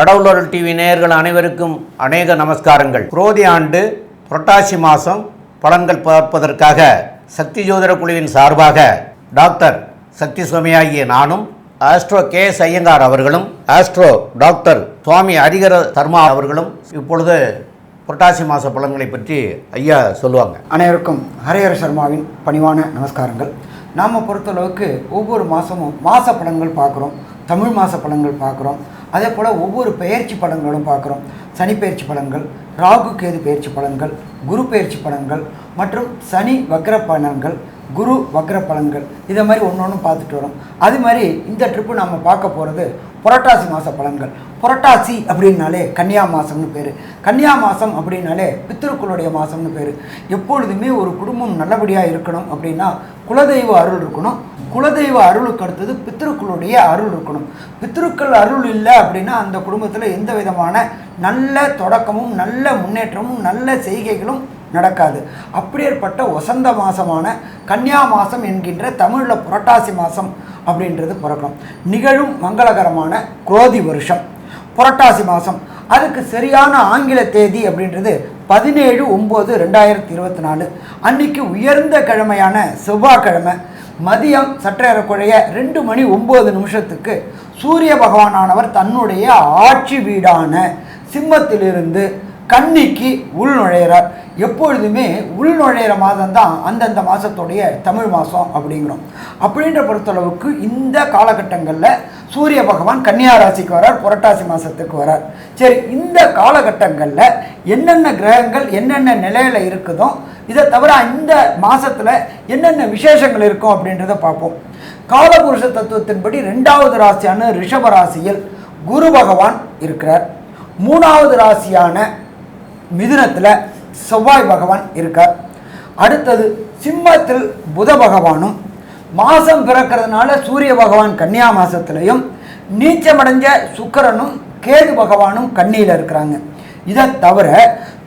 கடவுளர் TV நேயர்கள் அனைவருக்கும் அநேக நமஸ்காரங்கள். குரோதி ஆண்டு புரட்டாசி மாதம் பலன்கள் பார்ப்பதற்காக சக்தி ஜோதிட குழுவின் சார்பாக டாக்டர் சக்தி சுவாமியாகிய நானும் ஆஸ்ட்ரோ கே எஸ் ஐயங்கார் அவர்களும் ஆஸ்ட்ரோ டாக்டர் சுவாமி ஹரிகர சர்மா அவர்களும் இப்பொழுது புரட்டாசி மாத பலன்களை பற்றி ஐயா சொல்லுவாங்க. அனைவருக்கும் ஹரிஹர சர்மாவின் பணிவான நமஸ்காரங்கள். நாம் பொறுத்தளவுக்கு ஒவ்வொரு மாதமும் மாத பலன்கள் பார்க்குறோம் தமிழ் மாத பலன்கள் பார்க்குறோம். அதே போல் ஒவ்வொரு பெயர்ச்சி பலன்களும் பார்க்குறோம். சனி பயிற்சி பலன்கள் ராகு கேது பெயர்ச்சி பலன்கள் குரு பெயர்ச்சி பலன்கள் மற்றும் சனி வக்ர பலன்கள் குரு வக்ர பலன்கள் இதை மாதிரி ஒன்று ஒன்றும் பார்த்துட்டு வரோம். அது மாதிரி இந்த ட்ரிப்பு நம்ம பார்க்க போகிறது புரட்டாசி மாத பலன்கள் புரட்டாசி அப்படின்னாலே கன்னியா மாதம்னு பேர். கன்னியா மாதம் அப்படின்னாலே பித்திருக்களுடைய மாதம்னு பேர். எப்பொழுதுமே ஒரு குடும்பம் நல்லபடியாக இருக்கணும் அப்படின்னா குலதெய்வ அருள் இருக்கணும். குலதெய்வ அருளுக்கு அடுத்தது பித்திருக்களுடைய அருள் இருக்கணும். பித்திருக்கள் அருள் இல்லை அப்படின்னா அந்த குடும்பத்தில் எந்த விதமான நல்ல தொடக்கமும் நல்ல முன்னேற்றமும் நல்ல செய்கைகளும் நடக்காது. அப்படியேற்பட்ட வசந்த மாதமான கன்னியா மாதம் என்கின்ற தமிழில் புரட்டாசி மாதம் அப்படின்றது பிறக்கணும் நிகழும் மங்களகரமான குரோதி வருஷம் புரட்டாசி மாதம் அதுக்கு சரியான ஆங்கில தேதி அப்படின்றது பதினேழு ஒம்பது ரெண்டாயிரத்தி இருபத்தி நாலு. அன்னைக்கு உயர்ந்த கிழமையான செவ்வாய்க்கிழமை. மதியம் சற்றேறக்குறைய ரெண்டு மணி ஒம்பது நிமிஷத்துக்கு சூரிய பகவானானவர் தன்னுடைய ஆட்சி வீடான சிம்மத்திலிருந்து கன்னிக்கு உள் நுழையிறார். எப்பொழுதுமே உள் நுழையிற மாதம் தான் அந்தந்த மாதத்துடைய தமிழ் மாதம் அப்படிங்கிறோம். அப்படின்ற பொறுத்தளவுக்கு இந்த காலகட்டங்களில் சூரிய பகவான் கன்னியா ராசிக்கு வரார் புரட்டாசி மாதத்துக்கு வரார். சரி இந்த காலகட்டங்களில் என்னென்ன கிரகங்கள் என்னென்ன நிலையில் இருக்குதோ இதை தவிர இந்த மாதத்தில் என்னென்ன விசேஷங்கள் இருக்கும் அப்படின்றத பார்ப்போம். காலபுருஷ தத்துவத்தின்படி ரெண்டாவது ராசியான ரிஷப ராசியில் குரு பகவான் இருக்கிறார். மூணாவது ராசியான மிதுனத்தில் செவ்வாய் பகவான் இருக்கார். அடுத்தது சிம்மத்தில் புத பகவானும் மாதம் பிறக்கிறதுனால சூரிய பகவான் கன்னியா மாதத்துலேயும் நீச்சமடைஞ்ச சுக்கரனும் கேது பகவானும் கன்னியில் இருக்கிறாங்க. இதை தவிர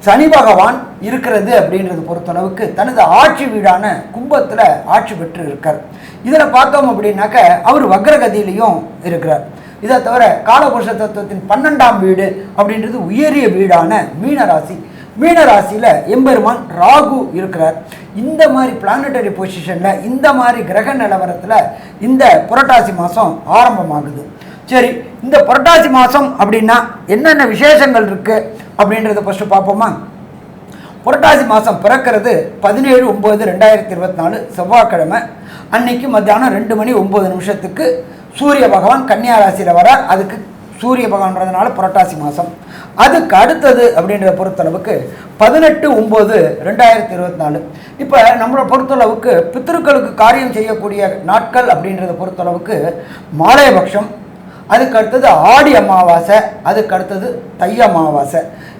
சனி பகவான் இருக்கிறது அப்படின்றது பொறுத்தளவுக்கு தனது ஆட்சி வீடான கும்பத்தில் ஆட்சி பெற்று இருக்கார் இதில் பார்த்தோம் அப்படின்னாக்க அவர் வக்ரகதியிலையும் இருக்கிறார். இதை தவிர காலபுருஷ தத்துவத்தின் பன்னெண்டாம் வீடு அப்படின்றது உயரிய வீடான மீனராசி. மீனராசியில் எம்பெருமான் ராகு இருக்கிறார். இந்த மாதிரி பிளானட்டரி பொசிஷனில் இந்த மாதிரி கிரக நிலவரத்தில் இந்த புரட்டாசி மாதம் ஆரம்பமாகுது. சரி இந்த புரட்டாசி மாதம் அப்படின்னா என்னென்ன விசேஷங்கள் இருக்குது அப்படின்றத ஃபஸ்ட்டு பார்ப்போமா? புரட்டாசி மாதம் பிறக்கிறது பதினேழு ஒம்பது ரெண்டாயிரத்தி இருபத்தி நாலு செவ்வாய்க்கிழமை. அன்னைக்கு மத்தியானம் ரெண்டு மணி ஒம்பது நிமிஷத்துக்கு சூரிய பகவான் கன்னியா ராசியில் அதுக்கு சூரிய பகவான்றதுனால புரட்டாசி மாதம் அதுக்கு அடுத்தது அப்படின்றத பொறுத்தளவுக்கு பதினெட்டு ஒம்பது ரெண்டாயிரத்தி இருபத்தி நாலு இப்போ நம்மளை பொறுத்தளவுக்கு பித்திருக்களுக்கு காரியம் செய்யக்கூடிய நாட்கள் அப்படின்றத பொறுத்தளவுக்கு மாலையபக்ஷம் அதுக்கு அடுத்தது ஆடி அமாவாசை அதுக்கு அடுத்தது தை அமாவாசை.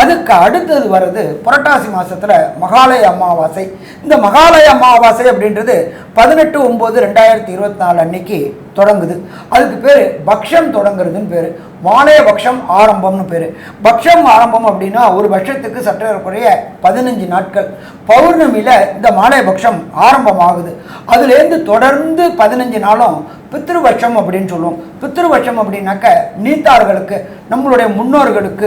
அதுக்கு அடுத்தது வர்றது புரட்டாசி மாதத்தில் மகாலய அமாவாசை. இந்த மகாலய அமாவாசை அப்படின்றது பதினெட்டு ஒம்பது ரெண்டாயிரத்தி இருபத்தி நாலு அன்னைக்கு தொடங்குது. அதுக்கு பேர் பக்ஷம் தொடங்குறதுன்னு பேர். மாலைய பக்ஷம் ஆரம்பம்னு பேர். பக்ஷம் ஆரம்பம் அப்படின்னா ஒரு பட்சத்துக்கு சற்றக்குறைய பதினஞ்சு நாட்கள். பௌர்ணமியில் இந்த மாலய பக்ஷம் ஆரம்பமாகுது. அதுலேருந்து தொடர்ந்து பதினஞ்சு நாளும் பித்ருபட்சம் அப்படின்னு சொல்லுவோம். பித்ருபட்சம் அப்படின்னாக்க நீத்தார்களுக்கு நம்மளுடைய முன்னோர்களுக்கு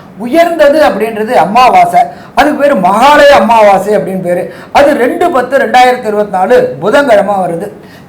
உயர்ந்தது அப்படின்றது அமாவாசை அதுக்கு பேர் மகாலய அமாவாசை அப்படின்னு பேர். அது ரெண்டு பத்து ரெண்டாயிரத்தி இருபத்தி நாலு புதன்கிழமை வருது.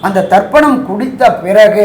அந்த தர்ப்பணம் குடித்த பிறகு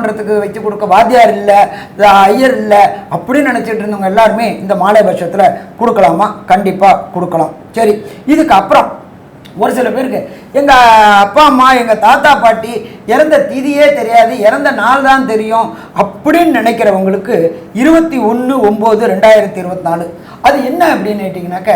பண்ணுறதுக்கு வச்சு கொடுக்க வாத்தியார் இல்லை ஐயர் இல்லை அப்படின்னு நினச்சிட்டு இருந்தவங்க எல்லாருமே இந்த மாலை பட்சத்தில் கொடுக்கலாமா? கண்டிப்பாக கொடுக்கலாம். சரி இதுக்கு அப்புறம் ஒரு சில பேருக்கு எங்கள் அப்பா அம்மா எங்கள் தாத்தா பாட்டி இறந்த திதியே தெரியாது இறந்த நாள் தான் தெரியும் அப்படின்னு நினைக்கிறவங்களுக்கு இருபத்தி ஒன்று ஒம்பது ரெண்டாயிரத்தி இருபத்தி நாலு. அது என்ன அப்படின்னு கேட்டிங்கனாக்க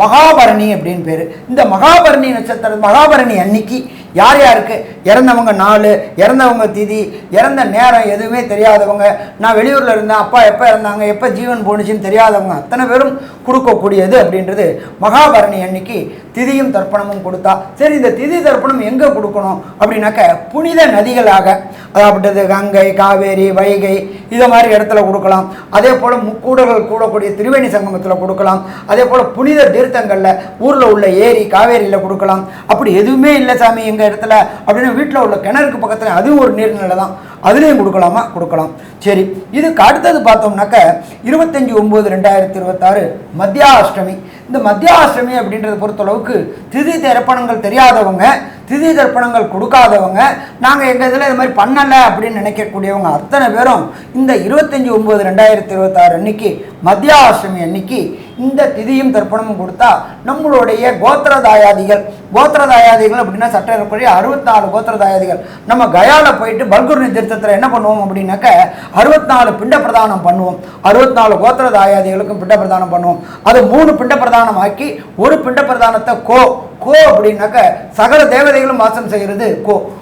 மகாபரணி அப்படின்னு பேர். இந்த மகாபரணி நட்சத்திரம் மகாபரணி அன்னைக்கு யார் யாருக்கு? இறந்தவங்க நாள் இறந்தவங்க திதி இறந்த நேரம் எதுவுமே தெரியாதவங்க. நான் வெளியூரில் இருந்தேன் அப்பா எப்போ இறந்தாங்க எப்போ ஜீவன் போணுச்சுன்னு தெரியாதவங்க அத்தனை பேரும் கொடுக்கக்கூடியது அப்படின்றது மகாபரணி அன்னைக்கு திதியும் தர்ப்பணமும் கொடுத்தா. சரி இந்த திதி தர்ப்பணம் எங்கே கொடுக்கணும் அப்படின்னாக்க புனித நதிகளாக அதாவது கங்கை காவேரி வைகை இதை மாதிரி இடத்துல கொடுக்கலாம். அதே போல் முக்கூடர்கள் கூடக்கூடிய திரிவேணி சங்கமத்தில் கொடுக்கலாம். அதே போல் புனித தீர்த்தங்களில் ஊரில் உள்ள ஏரி காவேரியில் கொடுக்கலாம். அப்படி எதுவுமே இல்லை சாமி எங்கள் இடத்துல. அப்படின்னு வீட்டில் உள்ள கிணறுக்கு பக்கத்தில் அதுவும் ஒரு நீர்நிலை தான் அதுலேயும் கொடுக்கலாமா? கொடுக்கலாம். சரி இதுக்கு அடுத்தது பார்த்தோம்னாக்க இருபத்தஞ்சி ஒம்பது ரெண்டாயிரத்தி இருபத்தாறு மத்தியாஷ்டமி. இந்த மத்தியாஷ்டமி அப்படின்றத பொறுத்தளவுக்கு திதி தர்ப்பணங்கள் தெரியாதவங்க திதி தர்ப்பணங்கள் கொடுக்காதவங்க நாங்கள் எங்கள் இதில் இது மாதிரி பண்ணலை அப்படின்னு நினைக்கக்கூடியவங்க அத்தனை பேரும் இந்த இருபத்தஞ்சி ஒம்பது ரெண்டாயிரத்தி இருபத்தாறு அன்னைக்கு மத்தியாஷ்டமி அன்னைக்கு இந்த திதியும் தர்ப்பணமும் கொடுத்தா நம்மளுடைய கோத்திரதாயாதிகள் கோத்திரதாயாதிகள் அப்படின்னா சட்டப்படி அறுபத்தி நாலு கோத்திரதாயாதிகள். நம்ம கயாவில் போயிட்டு பல்குருணி திருத்தத்தில் என்ன பண்ணுவோம் அப்படின்னாக்க அறுபத்தி நாலு பிண்ட பிரதானம் பண்ணுவோம். அறுபத்தி நாலு கோத்திரதாயாதிகளுக்கும் பிண்ட பிரதானம் பண்ணுவோம். அது மூணு பிண்ட பிரதானம் ஆக்கி ஒரு பிண்ட பிரதானத்தை கோ கோ அப்படின்னாக்க சகல தேவதைகளும் வாசம் செய்கிறது கோ.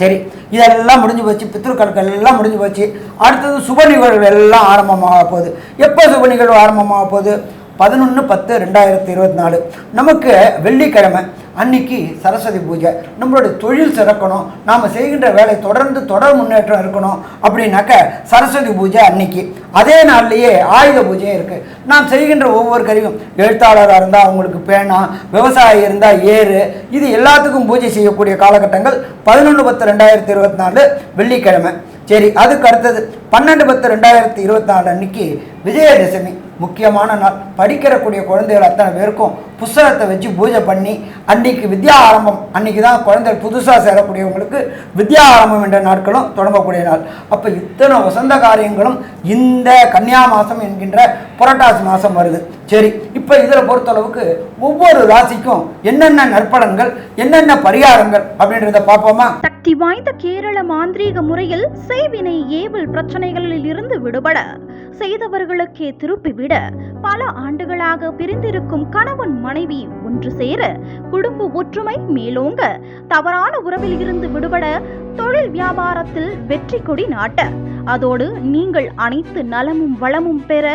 சரி இதெல்லாம் முடிஞ்சு போச்சு பித்ருக்கள் எல்லாம் முடிஞ்சு போச்சு. அடுத்தது சுப நிகழ்வு எல்லாம் ஆரம்பமாக போகுது. எப்போ சுப நிகழ்வு ஆரம்பமாக போகுது? பதினொன்று பத்து ரெண்டாயிரத்தி இருபத்தி நாலு. நமக்கு வெள்ளிக்கிழமை அன்னைக்கு சரஸ்வதி பூஜை. நம்மளுடைய தொழில் சிறக்கணும். நாம் செய்கின்ற வேலை தொடர்ந்து தொடர் முன்னேற்றம் இருக்கணும். அப்படின்னாக்க சரஸ்வதி பூஜை அன்னைக்கு. அதே நாள்லேயே ஆயுத பூஜையும் இருக்குது நாம் செய்கின்ற ஒவ்வொரு கருவியும் எழுத்தாளராக இருந்தால் அவங்களுக்கு பேனா விவசாயி இருந்தால் ஏறு இது எல்லாத்துக்கும் பூஜை செய்யக்கூடிய காலகட்டங்கள் பதினொன்று பத்து ரெண்டாயிரத்தி இருபத்தி நாலு வெள்ளிக்கிழமை. சரி அதுக்கு அடுத்தது பன்னெண்டு பத்து ரெண்டாயிரத்தி இருபத்தி நாலு அன்னைக்கு விஜயதசமி. முக்கியமான நாள். படிக்கிறக்கூடிய குழந்தைகள் அத்தனை பேருக்கும் புஸ்தகத்தை வச்சு பூஜை பண்ணி அன்னைக்கு வித்யா ஆரம்பம் அன்னைக்கு தான் குழந்தைகள் புதுசாக சேரக்கூடியவங்களுக்கு வித்யா ஆரம்பம் என்ற நாட்களும் தொடங்கக்கூடிய நாள். அப்போ இத்தனை வசந்த காரியங்களும் இந்த கன்னியா மாதம் என்கின்ற புரட்டாசி மாதம் வருது. சரி இப்போ இதில் பொறுத்தளவுக்கு ஒவ்வொரு ராசிக்கும் என்னென்ன நற்பலன்கள் என்னென்ன பரிகாரங்கள் அப்படின்றத பார்ப்போமா? சக்தி வாய்ந்த கேரள மாந்திரீக முறையில் செய்வினை ஏவல் பிரச்சனைகளில் இருந்து விடுபட செய்தவர்களுக்கே திருப்பிவிட பல ஆண்டுகளாக பிரிந்திருக்கும் கணவன் மனைவி ஒன்று சேர குடும்ப ஒற்றுமை மேலோங்க. தவறான உறவில் இருந்து விடுபட தொழில் வியாபாரத்தில் வெற்றி கொடி நாட்ட. அதோடு நீங்கள் அனைத்து நலமும் வளமும் பெற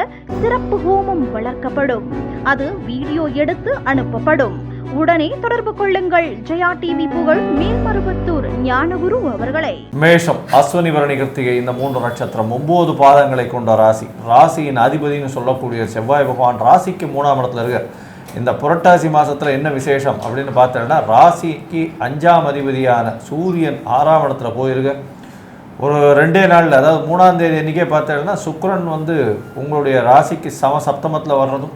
சிறப்பு ஹோமம் வளர்க்கப்படும். அது வீடியோ எடுத்து அனுப்பப்படும். உடனே தொடர்பு கொள்ளுங்கள். ஜெயா டிவி புகழ் மேல்மருவத்தூர் ஞானகுரு அவர்களை. மேஷம் அஸ்வனி வரணி கிருத்திகை இந்த மூன்று நட்சத்திரம் ஒன்பது பாதங்களை கொண்ட ராசி. ராசியின் அதிபதினு சொல்லக்கூடிய செவ்வாய் பகவான் ராசிக்கு மூணாம் இடத்துல இருக்க இந்த புரட்டாசி மாதத்தில் என்ன விசேஷம் அப்படின்னு பார்த்தோன்னா ராசிக்கு அஞ்சாம் அதிபதியான சூரியன் ஆறாம் இடத்துல போயிருக்கு. ஒரு ரெண்டே நாளில் அதாவது மூணாம் தேதி அன்றைக்கே பார்த்தீங்கன்னா சுக்ரன் வந்து உங்களுடைய ராசிக்கு சம சப்தமத்தில் வர்றதும்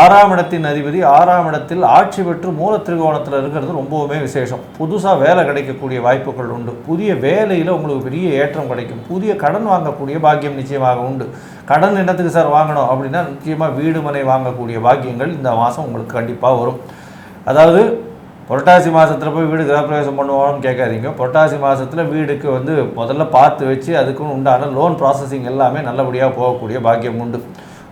ஆறாம் இடத்தின் அதிபதி ஆறாம் இடத்தில் ஆட்சி பெற்று மூல திரிகோணத்தில் இருக்கிறது ரொம்பவுமே விசேஷம். புதுசாக வேலை கிடைக்கக்கூடிய வாய்ப்புகள் உண்டு. புதிய வேலையில் உங்களுக்கு பெரிய ஏற்றம் கிடைக்கும். புதிய கடன் வாங்கக்கூடிய பாக்கியம் நிச்சயமாக உண்டு. கடன் என்னத்துக்கு சார் வாங்கணும் அப்படின்னா நிச்சயமாக வீடு மனை வாங்கக்கூடிய பாக்கியங்கள் இந்த மாதம் உங்களுக்கு கண்டிப்பாக வரும். அதாவது புரட்டாசி மாதத்தில் போய் வீடு கிரகப்பிரவேசம் பண்ணுவோம்னு கேட்காதீங்க. புரட்டாசி மாதத்தில் வீடுக்கு வந்து முதல்ல பார்த்து வச்சு அதுக்குன்னு உண்டான லோன் ப்ராசஸிங் எல்லாமே நல்லபடியாக போகக்கூடிய பாக்கியம் உண்டு.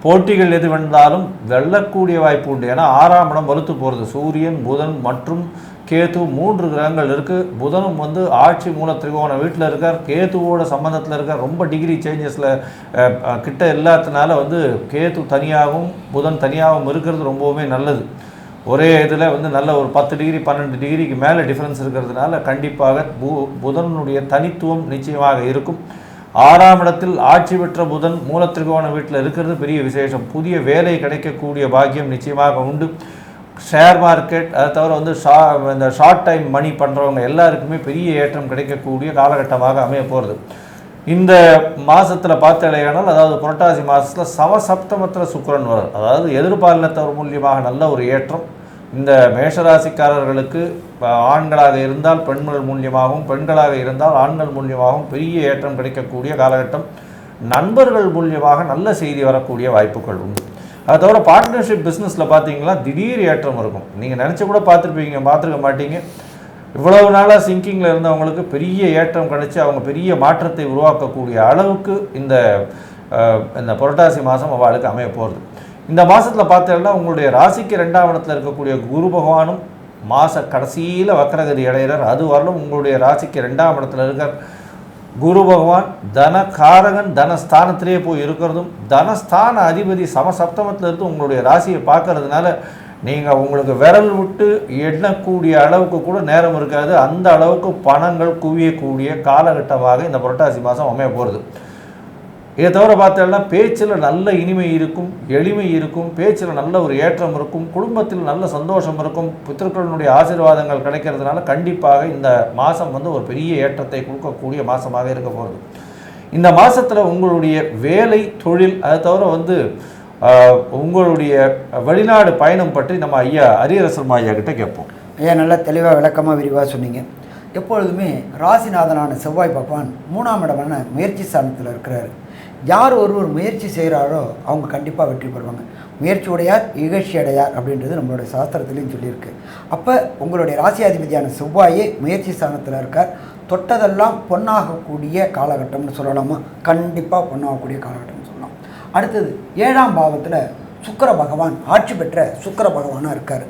போட்டிகள் எது வந்தாலும் வெல்லக்கூடிய வாய்ப்பு உண்டு. ஏன்னா ஆறாம் இடம் வலுத்து போகிறது சூரியன் புதன் மற்றும் கேது மூன்று கிரகங்கள் இருக்குது புதனும் வந்து ஆட்சி மூல திரிகோண வீட்டில் இருக்கார். கேதுவோட சம்பந்தத்தில் இருக்கார் ரொம்ப டிகிரி சேஞ்சஸில் கிட்ட இல்லாதனால வந்து கேது தனியாகவும் புதன் தனியாகவும் இருக்கிறது ரொம்பவுமே நல்லது. ஒரே இதில் வந்து நல்ல ஒரு பத்து டிகிரி பன்னெண்டு டிகிரிக்கு மேலே டிஃப்ரென்ஸ் இருக்கிறதுனால கண்டிப்பாக பு புதனுடைய தனித்துவம் நிச்சயமாக இருக்கும். ஆறாம் இடத்தில் ஆட்சி பெற்ற புதன் மூலத்திரிகோண வீட்டில் இருக்கிறது பெரிய விசேஷம். புதிய வேலை கிடைக்கக்கூடிய பாக்கியம் நிச்சயமாக உண்டு. ஷேர் மார்க்கெட் அதை தவிர வந்து ஷா இந்த ஷார்ட் டைம் மணி பண்ணுறவங்க எல்லாருக்குமே பெரிய ஏற்றம் கிடைக்கக்கூடிய காலகட்டமாக அமைய போகிறது இந்த மாதத்தில் பார்த்தாலேயானால் அதாவது புரட்டாசி மாதத்தில் சமசப்தமத்தில் சுக்கரன் வரும் அதாவது எதிர்பாலினத்தவர் மூலியமாக நல்ல ஒரு ஏற்றம். இந்த மேஷராசிக்காரர்களுக்கு ஆண்களாக இருந்தால் பெண்கள் மூலியமாகவும் பெண்களாக இருந்தால் ஆண்கள் மூலியமாகவும் பெரிய ஏற்றம் கிடைக்கக்கூடிய காலகட்டம். நண்பர்கள் மூலியமாக நல்ல செய்தி வரக்கூடிய வாய்ப்புகள் உண்டு. அதை தவிர பார்ட்னர்ஷிப் பிஸ்னஸில் பார்த்தீங்கன்னா திடீர் ஏற்றம் இருக்கும். நீங்கள் நினச்சி கூட பார்த்துருப்பீங்க பார்த்துருக்க மாட்டீங்க. இவ்வளவு நாளாக சிங்கிங்கில் இருந்தவங்களுக்கு பெரிய ஏற்றம் கிடைச்சி அவங்க பெரிய மாற்றத்தை உருவாக்கக்கூடிய அளவுக்கு இந்த இந்த புரட்டாசி மாதம் அவளுக்கு அமைய போகிறது இந்த மாதத்தில் பார்த்தீங்கன்னா உங்களுடைய ராசிக்கு ரெண்டாம் இடத்துல இருக்கக்கூடிய குரு பகவானும் மாத கடைசியில் வக்கரகதி அடைகிறார். அது வரலும் உங்களுடைய ராசிக்கு ரெண்டாம் இடத்துல இருக்கார். குரு பகவான் தனகாரகன் தனஸ்தானத்திலேயே போய் இருக்கிறதும் தனஸ்தான அதிபதி சமசப்தமத்தில் இருந்து உங்களுடைய ராசியை பார்க்கறதுனால நீங்கள் உங்களுக்கு விரல் விட்டு எண்ணக்கூடிய அளவுக்கு கூட நேரம் இருக்காது. அந்த அளவுக்கு பணங்கள் குவியக்கூடிய காலகட்டமாக இந்த புரட்டாசி மாதம் அமைய போகிறது இதை தவிர பார்த்தோம்னா பேச்சில் நல்ல இனிமை இருக்கும் எளிமை இருக்கும் பேச்சில் நல்ல ஒரு ஏற்றம் இருக்கும் குடும்பத்தில் நல்ல சந்தோஷம் இருக்கும் பித்தர்களுடைய ஆசீர்வாதங்கள் கிடைக்கிறதுனால கண்டிப்பாக இந்த மாதம் வந்து ஒரு பெரிய ஏற்றத்தை கொடுக்கக்கூடிய மாதமாக இருக்க போகிறது இந்த மாதத்தில் உங்களுடைய வேலை தொழில் அதை தவிர வந்து உங்களுடைய வெளிநாடு பயணம் பற்றி நம்ம ஐயா அரியரசர்மா ஐயா கிட்ட கேட்போம். ஐயா நல்லா தெளிவாக விளக்கமாக விரிவாக சொன்னீங்க. எப்பொழுதுமே ராசிநாதனான செவ்வாய் பகவான் மூணாம் இடமான முயற்சி ஸ்தானத்தில் இருக்கிறாரு. யார் ஒருவர் முயற்சி செய்கிறாரோ அவங்க கண்டிப்பாக வெற்றி பெறுவாங்க. முயற்சியுடையார் இகழ்ச்சி அடையார் அப்படின்றது நம்மளுடைய சாஸ்திரத்துலேயும் சொல்லியிருக்கு. அப்போ உங்களுடைய ராசியாதிபதியான செவ்வாயே முயற்சி ஸ்தானத்தில் இருக்கார். தொட்டதெல்லாம் பொன்னாகக்கூடிய காலகட்டம்னு சொல்லலாமா? கண்டிப்பாக பொன்னாகக்கூடிய காலகட்டம்னு சொல்லலாம். அடுத்தது ஏழாம் பாவத்தில் சுக்கிர பகவான் ஆட்சி பெற்ற சுக்கிர பகவானாக இருக்கார்.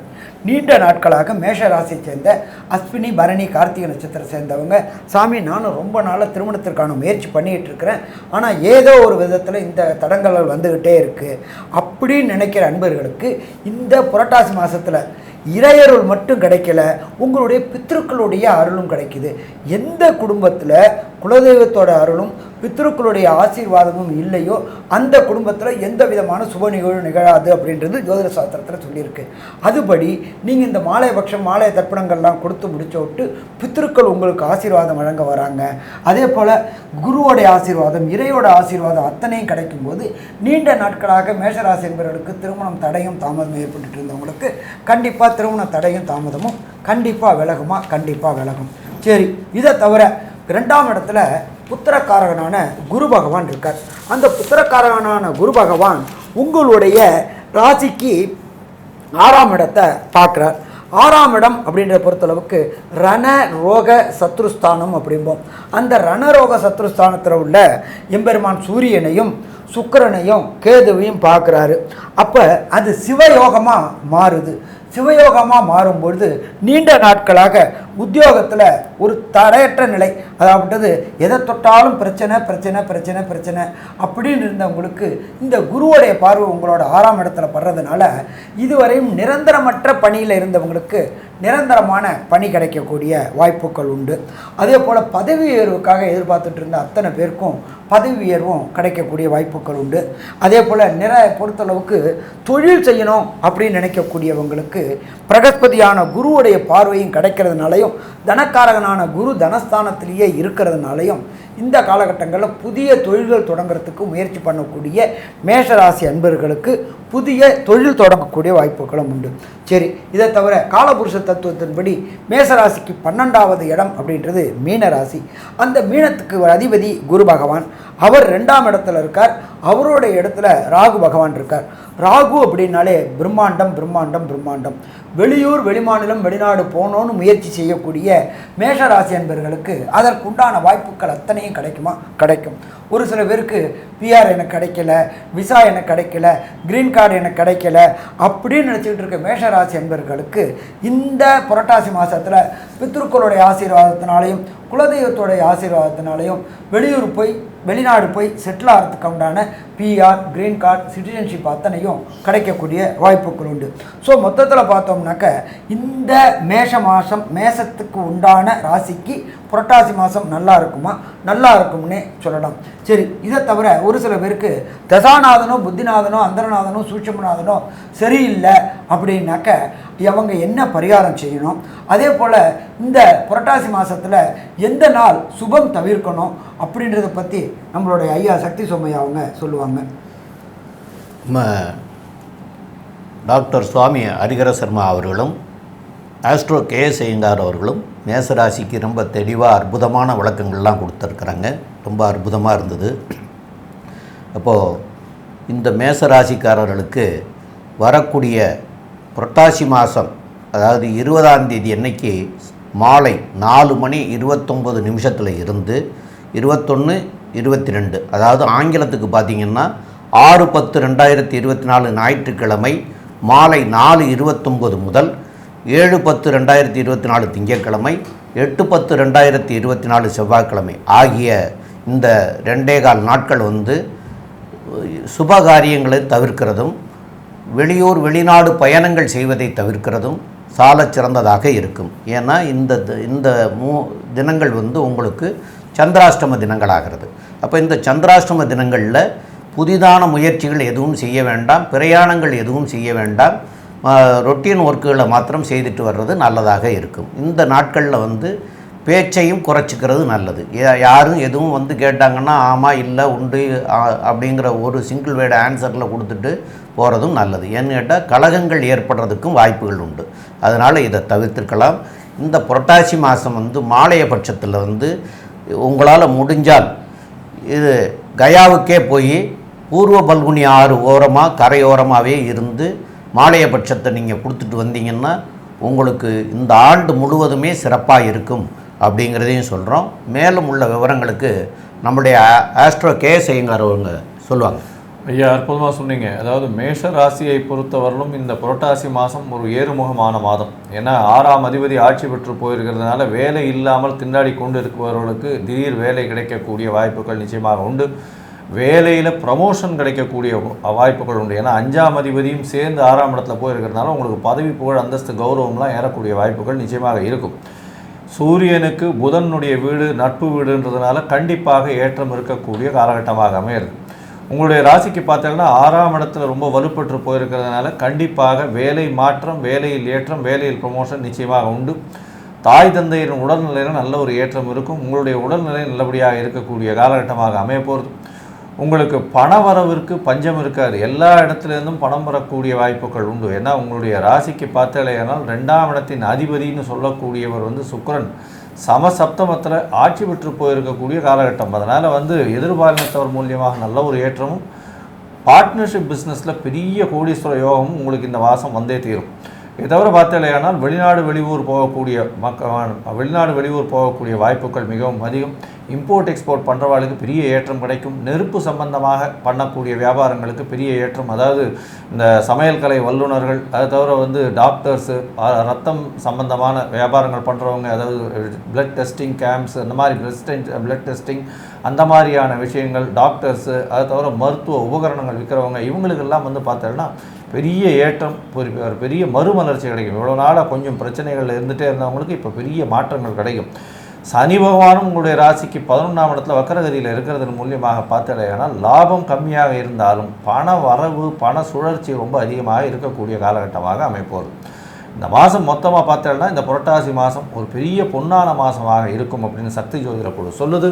நீண்ட நாட்களாக மேஷ ராசியை சேர்ந்த அஸ்வினி பரணி கார்த்திகை நட்சத்திரம் சேர்ந்தவங்க. சாமி நானும் ரொம்ப நாளாக திருமணத்திற்கான முயற்சி பண்ணிகிட்டு இருக்கிறேன். ஆனால் ஏதோ ஒரு விதத்தில் இந்த தடங்கல்கள் வந்துக்கிட்டே இருக்குது அப்படின்னு நினைக்கிற அன்பர்களுக்கு இந்த புரட்டாசி மாதத்தில் இறையருள் மட்டும் கிடைக்கல உங்களுடைய பித்ருக்களுடைய அருளும் கிடைக்குது. எந்த குடும்பத்தில் குலதெய்வத்தோட அருளும் பித்ருக்களுடைய ஆசீர்வாதமும் இல்லையோ அந்த குடும்பத்தில் எந்த விதமான சுப நிகழ்வு நிகழாது அப்படின்றது ஜோதிட சாஸ்திரத்தில் சொல்லியிருக்கு. அதுபடி நீங்கள் இந்த மாலையபட்சம் மாலை தர்ப்பணங்கள்லாம் கொடுத்து முடிச்ச விட்டு பித்ருக்கள் உங்களுக்கு ஆசீர்வாதம் வழங்க வராங்க. அதே போல் குருவோடைய ஆசீர்வாதம் இறையோட ஆசீர்வாதம் அத்தனையும் கிடைக்கும்போது நீண்ட நாட்களாக மேஷராசி என்பவர்களுக்கு திருமணம் தடையும் தாமதம் ஏற்பட்டு இருந்தவங்களுக்கு கண்டிப்பாக திருமண தடையும் தாமதமும் கண்டிப்பாக விலகுமா? கண்டிப்பாக விலகும். சரி இதை தவிர இரண்டாம் இடத்துல புத்திரக்காரகனான குரு பகவான் இருக்கார். அந்த புத்திரக்காரகனான குரு பகவான் உங்களுடைய ராசிக்கு ஆறாம் இடத்தை பார்க்குறார். ஆறாம் இடம் அப்படின்ற பொறுத்தளவுக்கு ரண ரோக சத்ருஸ்தானம் அப்படிம்போம். அந்த ரணரோக சத்ருஸ்தானத்தில் உள்ள எம்பெருமான் சூரியனையும் சுக்கிரனையும் கேதுவையும் பார்க்குறாரு. அப்போ அது சிவயோகமாக மாறுது. சிவயோகமாக மாறும்பொழுது நீண்ட நாட்களாக உத்தியோகத்தில் ஒரு தடையற்ற நிலை. அதாவது எதை தொட்டாலும் பிரச்சனை பிரச்சனை பிரச்சனை பிரச்சனை அப்படின்னு இருந்தவங்களுக்கு இந்த குருவுடைய பார்வை உங்களோட ஆறாம் இடத்துல படுறதுனால இதுவரையும் நிரந்தரமற்ற பணியில் இருந்தவங்களுக்கு நிரந்தரமான பணி கிடைக்கக்கூடிய வாய்ப்புகள் உண்டு. அதே போல் பதவி உயர்வுக்காக எதிர்பார்த்துட்டு இருந்த அத்தனை பேருக்கும் பதவி உயர்வும் கிடைக்கக்கூடிய வாய்ப்புகள் உண்டு. அதே போல் நிற பொறுத்தளவுக்கு தொழில் செய்யணும் அப்படின்னு நினைக்கக்கூடியவங்களுக்கு பிரகஸ்பதியான குருவுடைய பார்வையும் கிடைக்கிறதுனால கிடைக்கிறதுனாலையும் தனக்காரகனான குரு தனஸ்தானத்திலேயே இருக்கிறதுனாலையும் இந்த காலகட்டங்களில் புதிய தொழில்கள் தொடங்குறதுக்கு முயற்சி பண்ணக்கூடிய மேஷராசி அன்பர்களுக்கு புதிய தொழில் தொடங்கக்கூடிய வாய்ப்புகளும் உண்டு. சரி இதை தவிர காலபுருஷ தத்துவத்தின்படி மேசராசிக்கு பன்னெண்டாவது இடம் அப்படின்றது மீனராசி. அந்த மீனத்துக்கு ஒரு அதிபதி குரு பகவான். அவர் ரெண்டாம் இடத்துல இருக்கார். அவருடைய இடத்துல ராகு பகவான் இருக்கார். ராகு அப்படின்னாலே பிரம்மாண்டம் பிரம்மாண்டம் பிரம்மாண்டம். வெளியூர் வெளிமாநிலம் வெளிநாடு போகணும்னு முயற்சி செய்யக்கூடிய மேஷராசி அன்பர்களுக்கு அதற்குண்டான வாய்ப்புகள் அத்தனையும் கிடைக்குமா? கிடைக்கும். ஒரு சில பேருக்கு பிஆர் எனக்கு கிடைக்கல விசா எனக்கு கிடைக்கல கிரீன் கார்டு எனக்கு கிடைக்கல அப்படின்னு நினச்சிக்கிட்டு இருக்க மேஷராசி அன்பர்களுக்கு இந்த புரட்டாசி மாதத்தில் பித்திருக்களுடைய ஆசீர்வாதத்தினாலையும் குலதெய்வத்தோடைய ஆசீர்வாதத்தினாலையும் வெளியூர் போய் வெளிநாடு போய் செட்டில் ஆகிறதுக்கு உண்டான பிஆர் கிரீன் கார்டு சிட்டிசன்ஷிப் அத்தனையும் கிடைக்கக்கூடிய வாய்ப்புகள் உண்டு. ஸோ மொத்தத்தில் பார்த்தோம்னாக்க இந்த மேஷ மாதம் மேசத்துக்கு உண்டான ராசிக்கு புரட்டாசி மாதம் நல்லா இருக்குமா? நல்லா இருக்கும்னே சொல்லலாம். சரி இதை தவிர ஒரு சில பேருக்கு தசாநாதனோ புத்திநாதனோ அந்தரநாதனோ சூட்சமநாதனோ சரியில்லை அப்படின்னாக்க அவங்க என்ன பரிகாரம் செய்யணும்? அதே போல் இந்த புரட்டாசி மாதத்தில் எந்த நாள் சுபம் தவிர்க்கணும்? அப்படின்றத பற்றி நம்மளுடைய ஐயா சக்தி சோமையா அவங்க சொல்லுவாங்க. நம்ம டாக்டர் சுவாமி ஹரிகர சர்மா அவர்களும் ஆஸ்ட்ரோ கே ஐயங்கார் அவர்களும் மேசராசிக்கு ரொம்ப தெளிவாக அற்புதமான விளக்கங்கள்லாம் கொடுத்துருக்குறாங்க. ரொம்ப அற்புதமாக இருந்தது. அப்போது இந்த மேசராசிக்காரர்களுக்கு வரக்கூடிய புரட்டாசி மாதம் அதாவது இருபதாம் தேதி அன்னைக்கு மாலை நாலு மணி இருபத்தொம்பது நிமிஷத்தில் இருந்து இருபத்தொன்று இருபத்தி ரெண்டு அதாவது ஆங்கிலத்துக்கு பார்த்தீங்கன்னா ஆறு பத்து ரெண்டாயிரத்தி இருபத்தி நாலு ஞாயிற்றுக்கிழமை மாலை நாலு இருபத்தொம்பது முதல் ஏழு பத்து ரெண்டாயிரத்தி இருபத்தி நாலு திங்கட்கிழமை எட்டு பத்து ரெண்டாயிரத்தி இருபத்தி நாலு செவ்வாய்க்கிழமை ஆகிய இந்த ரெண்டே கால் நாட்கள் வந்து சுப காரியங்களை தவிர்க்கிறதும் வெளியூர் வெளிநாடு பயணங்கள் செய்வதை தவிர்க்கிறதும் சாலச் சிறந்ததாக இருக்கும். ஏன்னா இந்த இந்த மூ தினங்கள் வந்து உங்களுக்கு சந்திராஷ்டம தினங்களாகிறது. அப்போ இந்த சந்திராஷ்டம தினங்களில் புதிதான முயற்சிகள் எதுவும் செய்ய வேண்டாம் பிரயாணங்கள் எதுவும் செய்ய வேண்டாம். ரொட்டீன் ஒர்க்குகளை மாத்திரம் செய்துட்டு வர்றது நல்லதாக இருக்கும். இந்த நாட்களில் வந்து பேச்சையும் குறைச்சிக்கிறது நல்லது. யாரும் எதுவும் வந்து கேட்டாங்கன்னா ஆமாம் இல்லை உண்டு அப்படிங்கிற ஒரு சிங்கிள் வேர்டு ஆன்சரில் கொடுத்துட்டு போகிறதும் நல்லது. ஏன்னு கேட்டால் கழகங்கள் ஏற்படுறதுக்கும் வாய்ப்புகள் உண்டு. அதனால் இதை தவிர்த்திருக்கலாம் இந்த புரட்டாசி மாதம் வந்து மாலைய பட்சத்தில் வந்து உங்களால் முடிஞ்சால் இது கயாவுக்கே போய் பூர்வ பல்குனி ஆறு ஓரமாக கரையோரமாகவே இருந்து மாலைய பட்சத்தை நீங்கள் கொடுத்துட்டு வந்தீங்கன்னா உங்களுக்கு இந்த ஆண்டு முழுவதுமே சிறப்பாக இருக்கும் அப்படிங்கிறதையும் சொல்கிறோம் மேலும் உள்ள விவரங்களுக்கு நம்முடைய ஆஸ்ட்ரோ கேஎஸ் ஐயங்கார் அவங்க சொல்லுவாங்க. ஐயா அற்புதமாக சொன்னீங்க. அதாவது மேஷ ராசியை பொறுத்தவரையிலும் இந்த புரட்டாசி மாதம் ஒரு ஏறுமுகமான மாதம். ஏன்னா ஆறாம் அதிபதி ஆட்சி பெற்று போயிருக்கிறதுனால வேலை இல்லாமல் திண்டாடி கொண்டு இருக்கிறவர்களுக்கு திடீர் வேலை கிடைக்கக்கூடிய வாய்ப்புகள் நிச்சயமாக உண்டு. வேலையில் ப்ரமோஷன் கிடைக்கக்கூடிய வாய்ப்புகள் உண்டு. ஏன்னா அஞ்சாம் அதிபதியும் சேர்ந்து ஆறாம் இடத்துல போயிருக்கிறதுனால உங்களுக்கு பதவி புகழ் அந்தஸ்து கௌரவம்லாம் ஏறக்கூடிய வாய்ப்புகள் நிச்சயமாக இருக்கும். சூரியனுக்கு புதனுடைய வீடு நட்பு வீடுன்றதுனால கண்டிப்பாக ஏற்றம் இருக்கக்கூடிய காலகட்டமாக அமையிறது. உங்களுடைய ராசிக்கு பார்த்தீங்கன்னா ஆறாம் இடத்துல ரொம்ப வலுப்பட்டு போயிருக்கிறதுனால கண்டிப்பாக வேலை மாற்றம் வேலையில் ஏற்றம் வேலையில் ப்ரொமோஷன் நிச்சயமாக உண்டு. தாய் தந்தையின் உடல்நிலையில் நல்ல ஒரு ஏற்றம் இருக்கும். உங்களுடைய உடல்நிலை நல்லபடியாக இருக்கக்கூடிய காலகட்டமாக அமைய போகிறது உங்களுக்கு பண வரவிற்கு பஞ்சம் இருக்காது. எல்லா இடத்துலேருந்தும் பணம் வரக்கூடிய வாய்ப்புகள் உண்டு. ஏன்னா உங்களுடைய ராசிக்கு பார்த்தாலேயானால் ரெண்டாம் இடத்தின் அதிபதினு சொல்லக்கூடியவர் வந்து சுக்கிரன். சமசப்தமத்தில் ஆட்சி பெற்று போயிருக்கக்கூடிய காலகட்டம். அதனால் வந்து எதிர்பாலினத்தவர் மூலியமாக நல்ல ஒரு ஏற்றமும் பார்ட்னர்ஷிப் பிஸ்னஸில் பெரிய கோடீஸ்வர யோகமும் உங்களுக்கு இந்த மாதம் வந்தே தீரும். இதை தவிர பார்த்தலையானால் வெளிநாடு வெளியூர் போகக்கூடிய மக்க வெளிநாடு வெளியூர் போகக்கூடிய வாய்ப்புகள் மிகவும் அதிகம். இம்போர்ட் எக்ஸ்போர்ட் பண்ணுறவாளுக்கு பெரிய ஏற்றம் கிடைக்கும். நெருப்பு சம்பந்தமாக பண்ணக்கூடிய வியாபாரங்களுக்கு பெரிய ஏற்றம். அதாவது இந்த சமையல் கலை வல்லுநர்கள் அதை தவிர வந்து டாக்டர்ஸு ரத்தம் சம்பந்தமான வியாபாரங்கள் பண்ணுறவங்க அதாவது பிளட் டெஸ்டிங் கேம்ப்ஸ் அந்த மாதிரி பிளட் பிளட் டெஸ்டிங் அந்த மாதிரியான விஷயங்கள் டாக்டர்ஸு அதை தவிர மருத்துவ உபகரணங்கள் விற்கிறவங்க இவங்களுக்கெல்லாம் வந்து பார்த்தோன்னா பெரிய ஏற்றம் ஒரு ஒரு பெரிய மறுமலர்ச்சி கிடைக்கும். இவ்வளோ நாளாக கொஞ்சம் பிரச்சனைகள் இருந்துகிட்டே இருந்தவங்களுக்கு இப்போ பெரிய மாற்றங்கள் கிடைக்கும். சனி பகவானும் உங்களுடைய ராசிக்கு பதினொன்றாம் இடத்துல வக்கரகதியில் இருக்கிறதன் மூலியமாக பார்த்தடையானால் லாபம் கம்மியாக இருந்தாலும் பண வரவு பண சுழற்சி ரொம்ப அதிகமாக இருக்கக்கூடிய காலகட்டமாக அமைப்போகுது இந்த மாதம் மொத்தமாக பார்த்தோம்னா இந்த புரட்டாசி மாதம் ஒரு பெரிய பொன்னான மாதமாக இருக்கும் அப்படின்னு சக்தி ஜோதிட குழு சொல்லுது.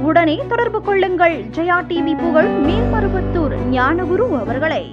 உடனே தொடர்பு கொள்ளுங்கள். ஜெயா டிவி புகழ் மேல்மருவத்தூர் ஞானகுரு அவர்களை.